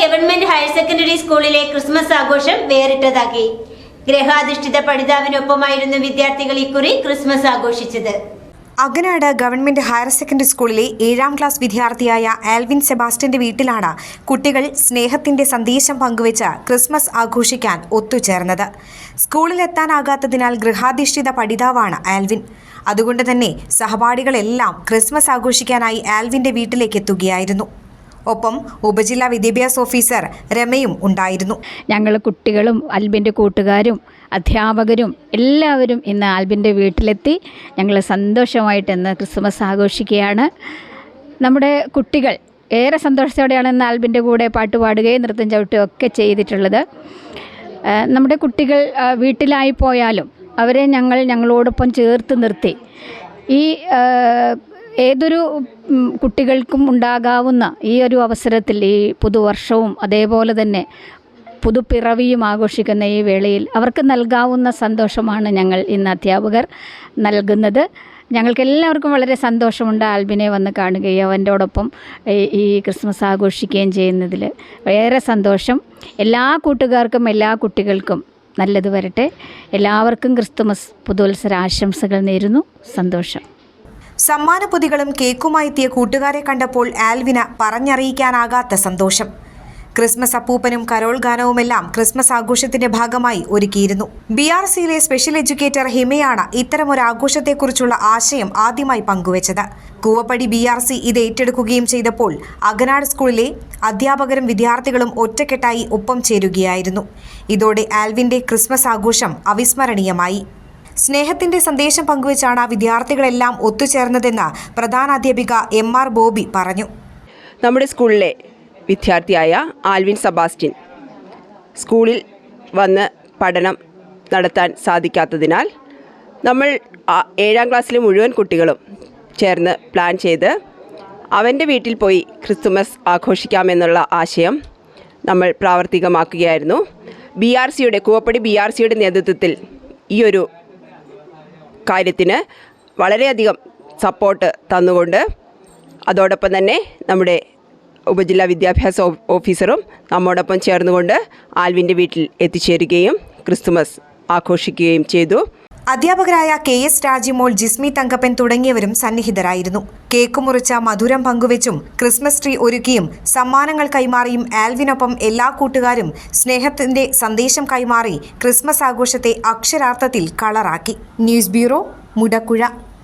Government higher secondary സ്കൂളിലെ Christmas ആഘോഷം വേറിട്ടതാക്കി. ഗ്രഹാധിഷ്ഠിത പഠിതാവിനൊപ്പമായിരുന്നു വിദ്യാർത്ഥികൾ ഇക്കുറി ക്രിസ്മസ് ആഘോഷിച്ചത്. അകനാട് ഗവൺമെന്റ് ഹയർ സെക്കൻഡറി സ്കൂളിലെ ഏഴാം ക്ലാസ് വിദ്യാർത്ഥിയായ ആൽവിൻ സെബാസ്റ്റ്യന്റെ വീട്ടിലാണ് കുട്ടികൾ സ്നേഹത്തിന്റെ സന്ദേശം പങ്കുവച്ച് ക്രിസ്മസ് ആഘോഷിക്കാൻ ഒത്തുചേർന്നത്. സ്കൂളിലെത്താനാകാത്തതിനാൽ ഗൃഹാധിഷ്ഠിത പഠിതാവാണ് ആൽവിൻ. അതുകൊണ്ട് തന്നെ സഹപാഠികളെല്ലാം ക്രിസ്മസ് ആഘോഷിക്കാനായി ആൽവിന്റെ വീട്ടിലേക്ക് എത്തുകയായിരുന്നു. ഒപ്പം ഉപജില്ലാ വിദ്യാഭ്യാസ ഓഫീസർ രമയും ഉണ്ടായിരുന്നു. ഞങ്ങൾ കുട്ടികളും അൽബിന്റെ കൂട്ടുകാരും അധ്യാപകരും എല്ലാവരും ഇന്ന് ആൽബിന്റെ വീട്ടിലെത്തി. ഞങ്ങൾ സന്തോഷമായിട്ട് ഇന്ന് ക്രിസ്മസ് ആഘോഷിക്കുകയാണ്. നമ്മുടെ കുട്ടികൾ ഏറെ സന്തോഷത്തോടെയാണ് ഇന്ന് ആൽബിന്റെ കൂടെ പാട്ട് പാടുകയും നൃത്തം ചവിട്ടുകയും ഒക്കെ ചെയ്തിട്ടുള്ളത്. നമ്മുടെ കുട്ടികൾ വീട്ടിലായി പോയാലും അവരെ ഞങ്ങൾ ഞങ്ങളോടൊപ്പം ചേർത്ത് നിർത്തി. ഈ ഏതൊരു കുട്ടികൾക്കും ഉണ്ടാകാവുന്ന ഈ ഒരു അവസരത്തിൽ ഈ പുതുവർഷവും അതേപോലെ തന്നെ പുതുപ്പിറവിയും ആഘോഷിക്കുന്ന ഈ വേളയിൽ അവർക്ക് നൽകാവുന്ന സന്തോഷമാണ് ഞങ്ങൾ ഇന്ന് അധ്യാപകർ നൽകുന്നത്. ഞങ്ങൾക്ക് എല്ലാവർക്കും വളരെ സന്തോഷമുണ്ട് ആൽബിനെ വന്ന് കാണുകയും അവന്റോടൊപ്പം ഈ ക്രിസ്മസ് ആഘോഷിക്കുകയും ചെയ്യുന്നതിൽ. വേറെ സന്തോഷം. എല്ലാ കൂട്ടുകാർക്കും എല്ലാ കുട്ടികൾക്കും നല്ലത് വരട്ടെ. എല്ലാവർക്കും ക്രിസ്തുമസ് പുതുവത്സര ആശംസകൾ നേരുന്നു. സന്തോഷം. സമ്മാനപ്പൊതികളും കേക്കുമായി എത്തിയ കൂട്ടുകാരെ കണ്ടപ്പോൾ ആൽവിന പറഞ്ഞറിയിക്കാനാകാത്ത സന്തോഷം. ക്രിസ്മസ് അപ്പൂപ്പനും കരോൾ ഗാനവുമെല്ലാം ക്രിസ്മസ് ആഘോഷത്തിന്റെ ഭാഗമായി ഒരുക്കിയിരുന്നു. ബി ആർ സിയിലെ സ്പെഷ്യൽ എഡ്യൂക്കേറ്റർ ഹിമയാണ് ഇത്തരമൊരു ആഘോഷത്തെക്കുറിച്ചുള്ള ആശയം ആദ്യമായി പങ്കുവച്ചത്. കൂവപ്പടി ബി ആർ സി ഇത് ഏറ്റെടുക്കുകയും ചെയ്തപ്പോൾ അഗനാട് സ്കൂളിലെ അധ്യാപകരും വിദ്യാർത്ഥികളും ഒറ്റക്കെട്ടായി ഒപ്പം ചേരുകയായിരുന്നു. ഇതോടെ ആൽവിന്റെ ക്രിസ്മസ് ആഘോഷം അവിസ്മരണീയമായി. സ്നേഹത്തിന്റെ സന്ദേശം പങ്കുവച്ചാണ് വിദ്യാർത്ഥികളെല്ലാം ഒത്തുചേർന്നതെന്ന് പ്രധാനാധ്യാപിക എം ആർ ബോബി പറഞ്ഞു. നമ്മുടെ സ്കൂളിലെ വിദ്യാർത്ഥിയായ ആൽവിൻ സബാസ്റ്റിൻ സ്കൂളിൽ വന്ന് പഠനം നടത്താൻ സാധിക്കാത്തതിനാൽ നമ്മൾ ഏഴാം ക്ലാസ്സിലെ മുഴുവൻ കുട്ടികളും ചേർന്ന് പ്ലാൻ ചെയ്ത് അവന്റെ വീട്ടിൽ പോയി ക്രിസ്തുമസ് ആഘോഷിക്കാമെന്നുള്ള ആശയം നമ്മൾ പ്രാവർത്തികമാക്കുകയായിരുന്നു. ബി ആർ സിയുടെ കൂവപ്പടി ബി ആർ സിയുടെ നേതൃത്വത്തിൽ ഈ ഒരു കാര്യത്തിന് വളരെയധികം സപ്പോർട്ട് തന്നുകൊണ്ട് അതോടൊപ്പം തന്നെ നമ്മുടെ ഉപജില്ലാ വിദ്യാഭ്യാസ ഓഫീസറും നമ്മോടൊപ്പം ചേർന്നുകൊണ്ട് ആൽവിന്റെ വീട്ടിൽ എത്തിച്ചേരുകയും ക്രിസ്തുമസ് ആഘോഷിക്കുകയും ചെയ്തു. അധ്യാപകരായ കെ എസ് രാജിമോൾ ജിസ്മി തങ്കപ്പൻ തുടങ്ങിയവരും സന്നിഹിതരായിരുന്നു. കേക്ക് മുറിച്ച മധുരം പങ്കുവച്ചും ക്രിസ്മസ് ട്രീ ഒരുക്കിയും സമ്മാനങ്ങൾ കൈമാറിയും ആൽവിനൊപ്പം എല്ലാ കൂട്ടുകാരും സ്നേഹത്തിന്റെ സന്ദേശം കൈമാറി ക്രിസ്മസ് ആഘോഷത്തെ അക്ഷരാർത്ഥത്തിൽ കളറാക്കി. News bureau Mudakkuzha.